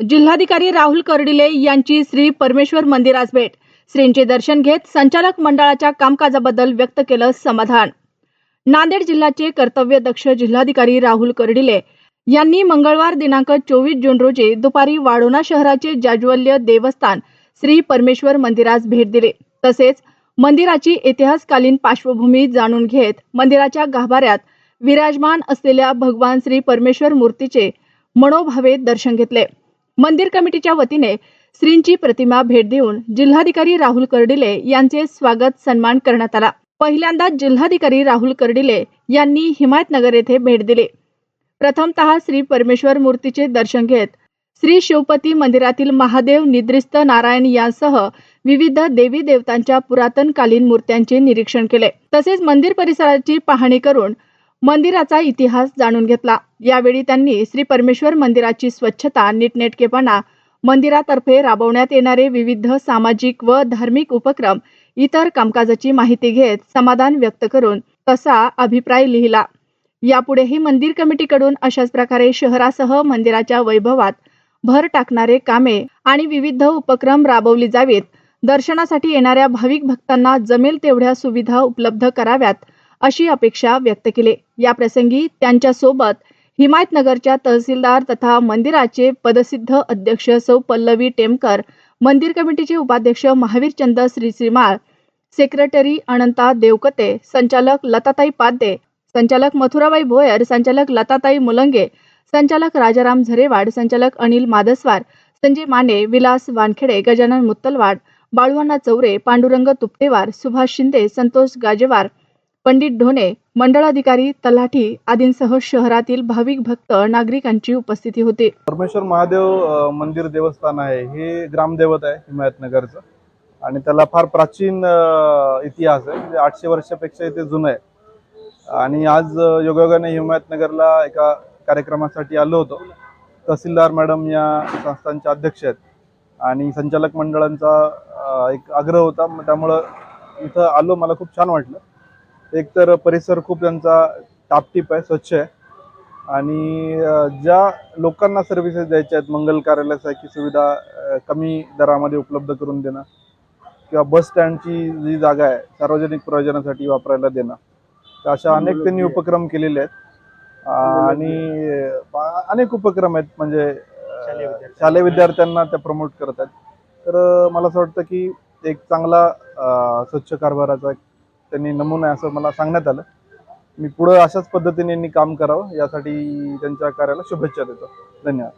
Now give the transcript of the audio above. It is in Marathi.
जिल्हाधिकारी राहुल कर्डिले यांची श्री परमेश्वर मंदिरास भेट. श्रींचे दर्शन घेत संचालक मंडळाच्या कामकाजाबद्दल व्यक्त केलं समाधान. नांदेड जिल्ह्याचे कर्तव्यदक्ष जिल्हाधिकारी राहुल कर्डिले यांनी मंगळवार दिनांक चोवीस जून रोजी दुपारी वाडोना शहराचे जाज्वल्य देवस्थान श्री परमेश्वर मंदिरास भेट दिली. तसेच मंदिराची इतिहासकालीन पार्श्वभूमी जाणून घेत मंदिराच्या गाभाऱ्यात विराजमान असलेल्या भगवान श्री परमेश्वर मूर्तीचे मनोभावे दर्शन घेतले. मंदिर कमिटीच्या वतीने श्रींची प्रतिमा भेट देऊन जिल्हाधिकारी राहुल कर्डिले यांचे स्वागत सन्मान करण्यात आला. पहिल्यांदा जिल्हाधिकारी राहुल कर्डिले यांनी हिमायतनगर येथे भेट दिली. प्रथमतः श्री परमेश्वर मूर्तीचे दर्शन घेत श्री शिवपती मंदिरातील महादेव निद्रिस्त नारायण यांसह विविध देवी देवतांच्या पुरातनकालीन मूर्त्यांचे निरीक्षण केले. तसेच मंदिर परिसराची पाहणी करून मंदिराचा इतिहास जाणून घेतला. यावेळी त्यांनी श्री परमेश्वर मंदिराची स्वच्छता नीटनेटकेपणा मंदिरातर्फे राबवण्यात येणारे विविध सामाजिक व धार्मिक उपक्रम इतर कामकाजाची माहिती घेत समाधान व्यक्त करून तसा अभिप्राय लिहिला. यापुढेही मंदिर कमिटीकडून अशाच प्रकारे शहरासह मंदिराच्या वैभवात भर टाकणारे कामे आणि विविध उपक्रम राबवली जावेत. दर्शनासाठी येणाऱ्या भाविक भक्तांना जमेल तेवढ्या सुविधा उपलब्ध कराव्यात. अशी अपेक्षा व्यक्त केली. याप्रसंगी त्यांच्यासोबत त्यांच्यासोबत हिमायतनगरच्या तहसीलदार तथा मंदिराचे पदसिद्ध अध्यक्ष सौ पल्लवी टेमकर मंदिर कमिटीचे उपाध्यक्ष महावीरचंद श्रीश्रीमाळ सेक्रेटरी अनंता देवकते संचालक लताताई पाद्ये संचालक मथुराबाई भोयर संचालक लताताई मुलंगे संचालक राजाराम झरेवाड संचालक अनिल मादसवार संजय माने विलास वानखेडे गजानन मुत्तलवाड बाळुवाना चौरे पांडुरंग तुपटेवार सुभाष शिंदे संतोष गाजेवार पंडित ढोणे मंडळाधिकारी तलाठी आदींसह शहरातील भाविक भक्त नागरिकांची उपस्थिती होती. परमेश्वर महादेव मंदिर देवस्थान आहे हे ग्रामदैवत आहे हिमायतनगरचं. आणि त्याला फार प्राचीन इतिहास आहे म्हणजे आठशे वर्षापेक्षा इथे जुनं आहे. आणि आज योगायोगाने हिमायतनगरला एका कार्यक्रमासाठी आलो होतो. तहसीलदार मॅडम या संस्थांच्या अध्यक्ष आहेत. आणि संचालक मंडळांचा एक आग्रह होता मग त्यामुळं इथं आलो मला खूप छान वाटलं. एकतर परिसर खूप त्यांचा टापटीप आहे स्वच्छ आहे. आणि ज्या लोकांना सर्व्हिसेस द्यायच्या आहेत मंगल कार्यालयासारखी सुविधा कमी दरामध्ये उपलब्ध करून देणं किंवा बस स्टँडची जी जागा आहे सार्वजनिक प्रयोजनासाठी वापरायला देणं तर अशा अनेक त्यांनी उपक्रम केलेले आहेत. आणि अनेक उपक्रम आहेत म्हणजे शालेय विद्यार्थ्यांना. त्या प्रमोट करत आहेत. तर मला असं वाटतं की एक चांगला स्वच्छ कारभाराचा एक त्यांनी नमुना आहे असं मला सांगण्यात आलं. मी पुढं अशाच पद्धतीने काम करावं यासाठी त्यांच्या कार्याला शुभेच्छा देतो. धन्यवाद.